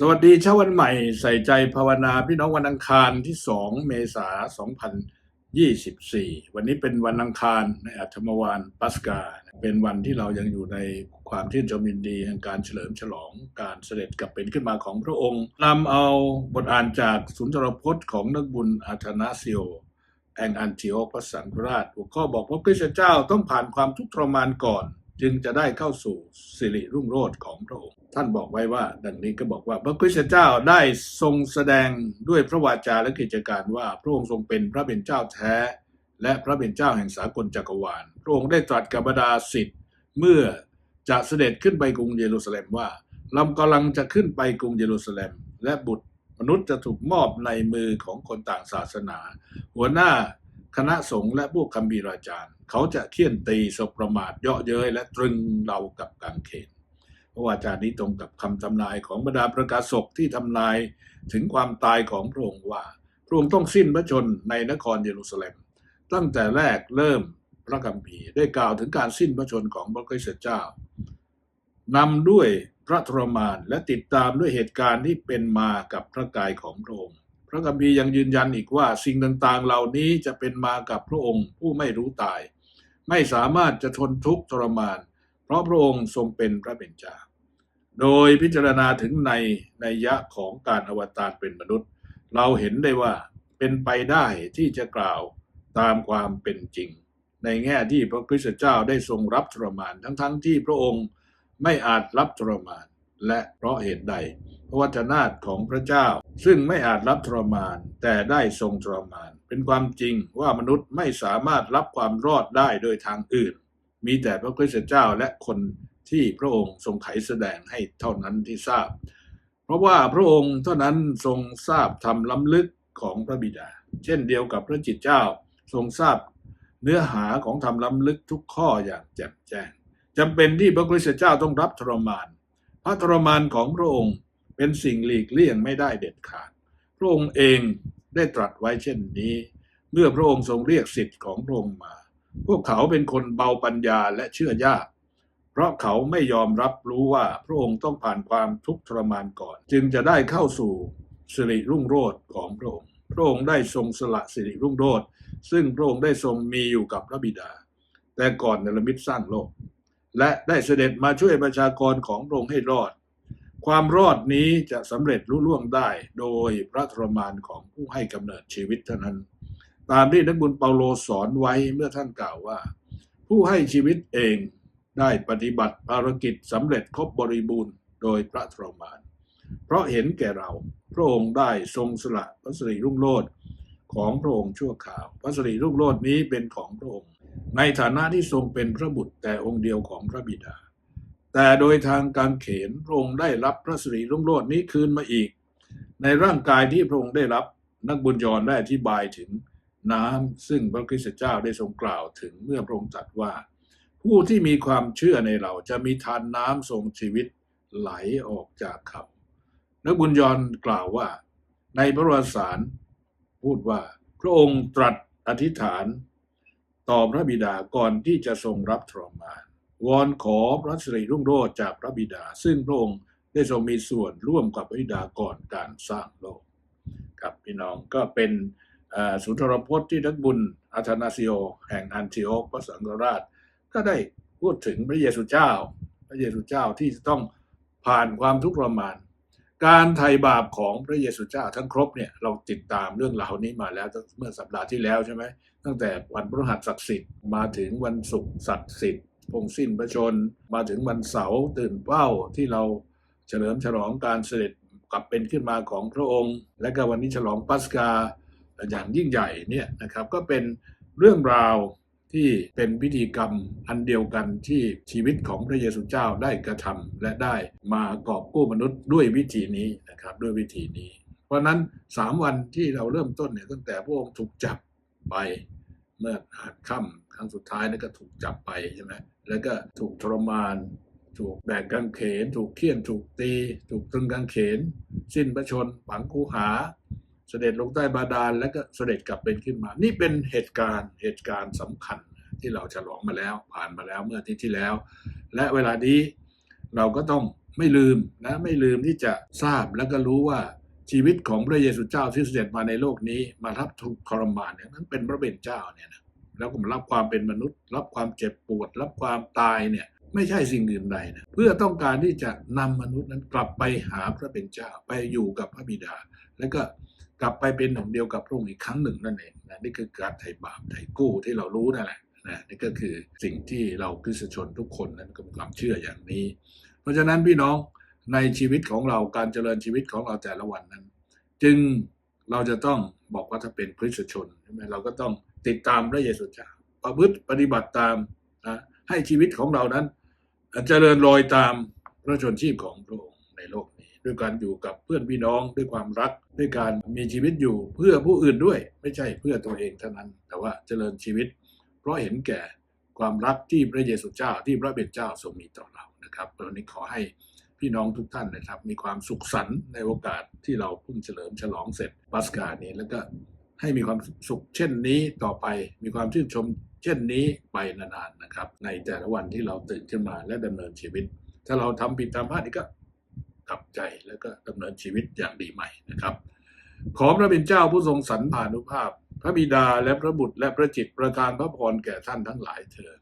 สวัสดีเช้าวันใหม่ใส่ใจภาวนาพี่น้องวันอังคารที่ 2 เมษายน2024 วันนี้เป็นวันอังคารในอัธมวานปัสกา เป็นวันที่เรายังอยู่ในความชื่นชมยินดีแห่งการเฉลิมฉลองการเสด็จกลับเป็นขึ้นมาของพระองค์นำเอาบทอ่านจากสุนทรพจน์ของนักบุญอาธนาซิโอแองอันติโอพระสังฆราชหัวข้อบอกว่าพระคริสตเจ้าต้องผ่านความทุกข์ทรมานก่อน จึงจะได้เข้าสู่สิริรุ่งโรจน์ของพระองค์ ท่านบอกไว้ว่า ดังนี้ก็บอกว่า พระคริสตเจ้าได้ทรงแสดงด้วยพระวาจาและกิจการว่า พระองค์ทรงเป็นพระเป็นเจ้าแท้ และพระเป็นเจ้าแห่งสากลจักรวาล พระองค์ได้ตรัสกับบรรดาสิทธิ์เมื่อจะเสด็จขึ้นไปกรุงเยรูซาเล็มว่าเรากำลังจะขึ้นไปกรุงเยรูซาเล็ม และบุตรมนุษย์จะถูกมอบในมือของคนต่างศาสนา หัวหน้า คณะสงฆ์และพวกคัมภีราจารย์ เขาจะเคี่ยนตีสบประมาทเยาะเย้ยและตรึงเรากับกางเขนเพราะวาจานี้ตรงกับคำทำนายของบรรดาประกาศกที่ทำนายถึงความตายของพระองค์ว่า พระองค์ต้องสิ้นพระชนในนครเยรูซาเล็ม ตั้งแต่แรกเริ่มพระคัมภีร์ได้กล่าวถึงการสิ้นพระชนของพระคริสตเจ้านำด้วยพระทรมานและติดตามด้วยเหตุการณ์ที่เป็นมากับพระกายของพระองค์ ระคัมภียังยืนยันอีกว่าสิ่งต่างๆ เหล่านี้จะเป็นมากับพระองค์ผู้ไม่รู้ตาย ไม่สามารถจะทนทุกข์ทรมาน เพราะพระองค์ทรงเป็นพระเป็นเจ้าโดยพิจารณาถึงในในยะของการอวตารเป็นมนุษย์ เราเห็นได้ว่าเป็นไปได้ที่จะกล่าวตามความเป็นจริง ในแง่ที่พระคริสตเจ้าได้ทรงรับทรมานทั้งๆทที่พระองค์ไม่อาจรับทรมาน และเพราะเหตุใด ระวจนะของพระเจ้า ซึ่งไม่อาจรับทรมาน แต่ได้ทรงทรมาน เป็นความจริงว่ามนุษย์ไม่สามารถรับความรอดได้โดยทางอื่น มีแต่พระคริสตเจ้าและคนที่พระองค์ทรงไขแสดงให้เท่านั้นที่ทราบ เพราะว่าพระองค์เท่านั้นทรงทราบทำล้ำลึกของพระบิดา เช่นเดียวกับพระจิตเจ้าทรงทราบเนื้อหาของทำล้ำลึกทุกข้ออย่างแจ่มแจ้งจำเป็นที่พระคริสตเจ้าต้องรับทรมาน พระทรมานของพระองค์ เป็นสิ่งหลีกเลี่ยงไม่ได้เด็ดขาด พระองค์เองได้ตรัสไว้เช่นนี้ เมื่อพระองค์ทรงเรียกสิทธิ์ของพระองค์มา พวกเขาเป็นคนเบาปัญญาและเชื่อยาก เพราะเขาไม่ยอมรับรู้ว่าพระองค์ต้องผ่านความทุกข์ทรมานก่อน จึงจะได้เข้าสู่สิริรุ่งโรจน์ของพระองค์ พระองค์ได้ทรงสละสิริรุ่งโรจน์ซึ่งพระองค์ได้ทรงมีอยู่กับพระบิดา แต่ก่อนเนรมิตสร้างโลก และได้เสด็จมาช่วยประชากรของพระองค์ให้รอด ความรอดนี้จะสำเร็จรุ่ล่วงได้โดยพระทรมานของผู้ให้กำเนิดชีวิตเท่านั้น ตามที่นักบุญเปาโลสอนไว้เมื่อท่านกล่าวว่า ผู้ให้ชีวิตเองได้ปฏิบัติภารกิจสำเร็จครบบริบูรณ์โดยพระทรมาน เพราะเห็นแก่เราพระองค์ได้ทรงสละพระสิริรุ่งโรจน์ของพระองค์ชั่วคราว พระสิริรุ่งโรจน์นี้เป็นของพระองค์ ในฐานะที่ทรงเป็นพระบุตรแต่องค์เดียวของพระบิดา แต่โดยทางการเขนพระองค์ได้รับพระสิริรุ่งโรจน์นี้คืนมาอีก ในร่างกายที่พระองค์ได้รับนักบุญยอนได้อธิบายถึงน้ำซึ่งพระคริสตเจ้าได้ทรงกล่าวถึงเมื่อพระองค์ตรัสว่า ผู้ที่มีความเชื่อในเราจะมีทานน้ำทรงชีวิตไหลออกจากเขานักบุญยอนกล่าวว่า ในพระวสารพูดว่าพระองค์ตรัสอธิษฐาน ต่อพระบิดาก่อนที่จะทรงรับทรมาน วอนขอพระสิริรุ่งโรจน์จากพระบิดา ซึ่งพระองค์ได้ทรงมีส่วนร่วมกับพระบิดาก่อนการสร้างโลกครับพี่น้องก็เป็นสุนทรพจน์ที่นักบุญอาธานาซิโอ แห่งอันติโอกพระสังฆราช ก็ได้พูดถึงพระเยซูเจ้า พระเยซูเจ้าที่จะต้องผ่านความทุกข์ทรมาน การไถ่บาปของพระเยซูเจ้าทั้งครบเนี่ยเราติดตามเรื่องราวนี้มาแล้วเมื่อสัปดาห์ที่แล้วใช่ไหมตั้งแต่วันพฤหัสศักดิ์สิทธิ์มาถึงวันศุกร์ศักดิ์สิทธิ์ พงสิ้นพระชนม์มาถึงวันเสาร์ตื่นเป้าที่เราเฉลิมฉลองการเสด็จกลับเป็นขึ้นมาของพระองค์ และก็วันนี้ฉลองปัสกาอย่างยิ่งใหญ่เนี่ยนะครับก็เป็นเรื่องราวที่เป็นพิธีกรรมอันเดียวกันที่ชีวิตของพระเยซูเจ้าได้กระทำและได้มากอบกู้มนุษย์ด้วยวิธีนี้นะครับด้วยวิธีนี้ เพราะนั้นสามวันที่เราเริ่มต้นเนี่ยตั้งแต่พระองค์ถูกจับไป เมื่อหาดค่ำครั้งสุดท้ายนี่ก็ถูกจับไปใช่ไหมแล้วก็ถูกทรมาน ถูกแบกกางเขน ถูกเคี่ยน ถูกตี ถูกตึงกางเขน สิ้นพระชนม์ฝังคูหา เสด็จลงใต้บาดาลแล้วก็เสด็จกลับเป็นขึ้นมา นี่เป็นเหตุการณ์เหตุการณ์สำคัญที่เราฉลองมาแล้วผ่านมาแล้วเมื่ออาทิตย์ที่แล้ว และเวลานี้เราก็ต้องไม่ลืมนะไม่ลืมที่จะทราบแล้วก็รู้ว่า ชีวิตของพระเยซูเจ้าที่เสด็จมาในโลกนี้มารับทุกข์ทรมานเนี่ยนั้นเป็นพระเป็นเจ้าเนี่ยนะแล้วก็มารับความเป็นมนุษย์ รับความเจ็บปวด รับความตายเนี่ยไม่ใช่สิ่งอื่นใดนะเพื่อต้องการที่จะนำมนุษย์นั้นกลับไปหาพระเป็นเจ้าไปอยู่กับพระบิดา แล้วก็กลับไปเป็นหนึ่งเดียวกับพระองค์อีกครั้งหนึ่งนั่นเองนะนี่คือการไถ่บาปไถ่กู้ที่เรารู้นั่นแหละนะนี่ก็คือสิ่งที่เราคริสชนทุกคนนั้นก็มีความเชื่ออย่างนี้ เพราะฉะนั้นพี่น้อง ในชีวิตของเราการเจริญชีวิตของเราแต่ละวันนั้น จึงเราจะต้องบอกว่าถ้าเป็นคริสตชนใช่ไหมเราก็ต้องติดตามพระเยซูเจ้าประพฤติปฏิบัติตามนะให้ชีวิตของเรานั้นเจริญรอยตามพระชนชีพของพระองค์ในโลกนี้ ด้วยการอยู่กับเพื่อนพี่น้องด้วยความรักด้วยการมีชีวิตอยู่เพื่อผู้อื่นด้วย ไม่ใช่เพื่อตัวเองเท่านั้น แต่ว่าเจริญชีวิต เพราะเห็นแก่ความรักที่พระเยซูเจ้าที่พระเบญเจ้าทรงมีต่อเรานะครับวันนี้ขอให้ พี่น้องทุกท่านนะครับ มีความสุขสันต์ในโอกาสที่เราเพิ่งเฉลิมฉลองเสร็จปัสกานี้แล้วก็ให้มีความสุขเช่นนี้ต่อไปมีความชื่นชม เช่นนี้ไปนานๆนะครับ ในแต่ละวันที่เราตื่นขึ้นมาและดำเนินชีวิต ถ้าเราทำผิดทำพลาดนี่ก็กลับใจแล้วก็ดำเนินชีวิตอย่างดีใหม่นะครับ ขอพระเป็นเจ้าผู้ทรงสรรพานุภาพ พระบิดาและพระบุตรและพระจิตประทานพระพรแก่ท่านทั้งหลายเถิด